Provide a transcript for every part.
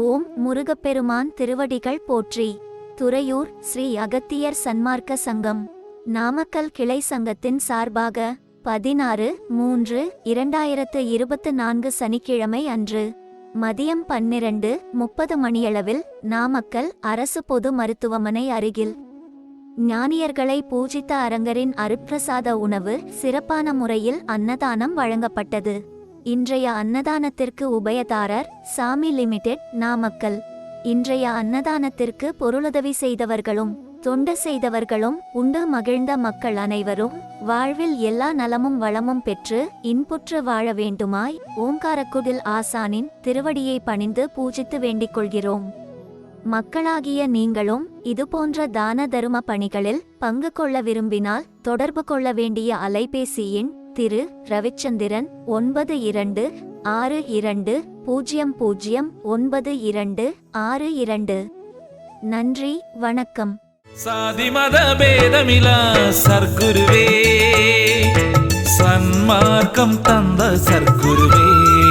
ஓம் முருகப்பெருமான் திருவடிகள் போற்றி. துறையூர் ஸ்ரீ அகத்தியர் சன்மார்க்க சங்கம். நாமக்கல் கிளை சங்கத்தின் சார்பாக பதினாறு மூன்று இரண்டாயிரத்து இருபத்து நான்கு சனிக்கிழமை அன்று மதியம் பன்னிரண்டு முப்பது மணியளவில் நாமக்கல் அரசு பொது மருத்துவமனை அருகில். ஞானியர்களை பூஜித்த அரங்கரின் அருப்பிரசாத உணவு சிறப்பான முறையில் அன்னதானம் வழங்கப்பட்டது. இன்றைய அன்னதானத்திற்கு உபயதாரர் சாமி லிமிடெட் நாமக்கல். இன்றைய அன்னதானத்திற்கு பொருளுதவி செய்தவர்களும் தொண்டு செய்தவர்களும் உண்டு மகிழ்ந்த மக்கள் அனைவரும் வாழ்வில் எல்லா நலமும் வளமும் பெற்று இன்புற்று வாழ வேண்டுமாய் ஓங்காரக்குடில் ஆசானின் திருவடியை பணிந்து பூஜித்து வேண்டிக் கொள்கிறோம். மக்களாகிய நீங்களும் இதுபோன்ற தான தரும பணிகளில் பங்கு கொள்ள விரும்பினால் தொடர்பு கொள்ள வேண்டிய அலைபேசி எண் திரு ரவிச்சந்திரன் ஒன்பது இரண்டு ஆறு இரண்டு பூஜ்ஜியம் பூஜ்ஜியம் ஒன்பது இரண்டு ஆறு இரண்டு. நன்றி வணக்கம். சாதி மத பேதமிலா சர்க்குருவே. சன்மார்க்கம் தந்த சர்க்குருவே.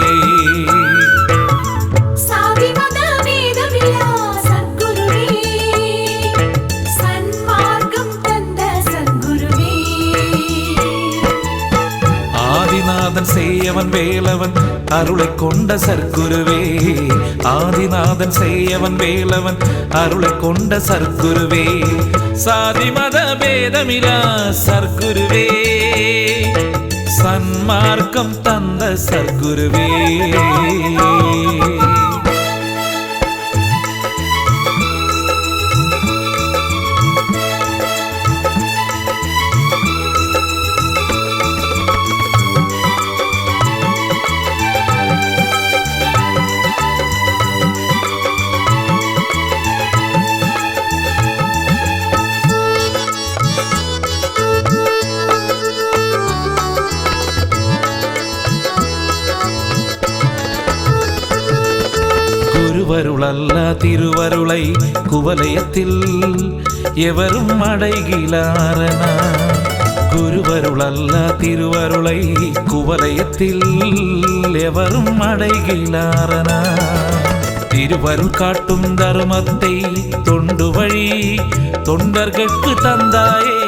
ஆதிநாதன் செய்யவன் வேலவன் அருளை கொண்ட சர்க்குருவே. ஆதிநாதன் செய்யவன் வேலவன் அருளை கொண்ட சர்க்குருவே. சாதி மத பேதமிரா சர்க்குருவே. சன்மார்க்கம் தந்த சர்க்குருவே. திருவருளல்ல திருவருளை குவலயத்தில் எவரும் அடைகிலாரனா குருவருளல்ல திருவருளை குவலயத்தில் எவரும் அடைகிலாரனா திருவருள் காட்டும் தருமத்தை தொண்டு வழி தொண்டர்கட்கு தந்தாயே.